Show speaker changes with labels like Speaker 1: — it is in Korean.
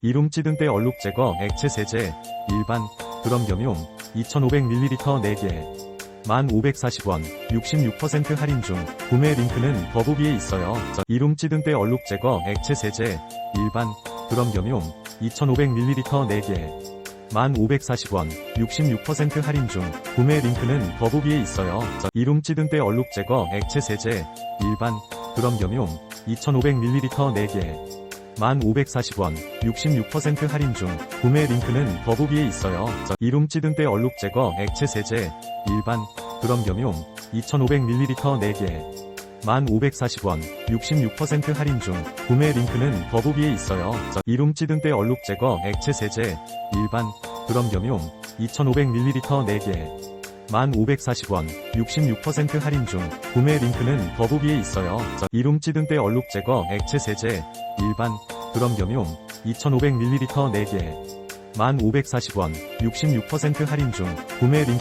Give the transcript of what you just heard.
Speaker 1: 이룸 찌든 때 얼룩 제거 액체 세제 일반 드럼 겸용 2500ml 4개 1540원 66% 할인 중 구매 링크는 더보기에 있어요. 저 이룸 찌든 때 얼룩 제거 액체 세제 일반 드럼 겸용 2500ml 4개 1540원 66% 할인 중 구매 링크는 더보기에 있어요. 저 이룸 찌든 때 얼룩 제거 액체 세제 일반 드럼 겸용 2500ml 4개 1540원 66% 할인 중 구매 링크는 더보기에 있어요. 저 이룸 찌든 때 얼룩 제거 액체 세제 일반 드럼 겸용 2500ml 4개 1540원 66% 할인 중 구매 링크는 더보기에 있어요. 저 이룸 찌든 때 얼룩 제거 액체 세제 일반 드럼 겸용 2500ml 4개 1540원 66% 할인 중 구매 링크는 더보기에 있어요. 저 이룸 찌든 때 얼룩 제거 액체 세제 일반 드럼 겸용 2500ml 4개 1540원 66% 할인 중 구매 링크는